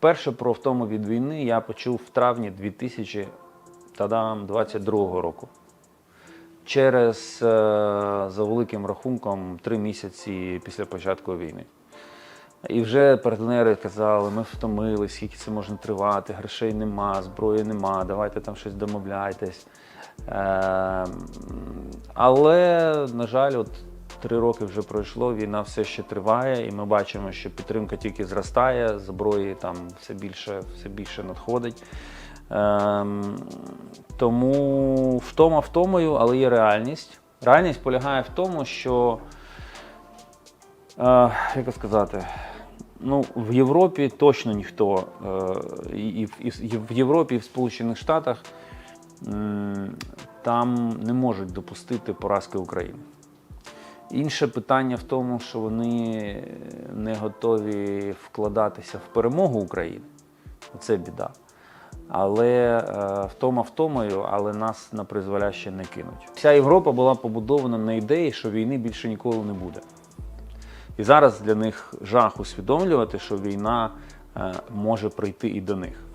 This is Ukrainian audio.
Перше про втому від війни я почув в травні 2022 року. Через, е, за великим рахунком, три місяці після початку війни. І вже партнери казали, ми втомились, скільки це може тривати, грошей нема, зброї нема, давайте там щось домовляйтесь. Е, але, на жаль, от три роки вже пройшло, війна все ще триває, і ми бачимо, що підтримка тільки зростає, зброї там все більше, все більше надходить. Ем, тому втома втомою, але є реальність. Реальність полягає в тому, що Е, як сказати? Ну, в Європі точно ніхто, е, і, і, і в- Європі, і в Сполучених Штатах там не можуть допустити поразки України. Інше питання в тому, що вони не готові вкладатися в перемогу України. Це біда. Але е, втома втомою, але нас на призволяще не кинуть. Вся Європа була побудована на ідеї, що війни більше ніколи не буде. І зараз для них жах усвідомлювати, що війна е, може прийти і до них.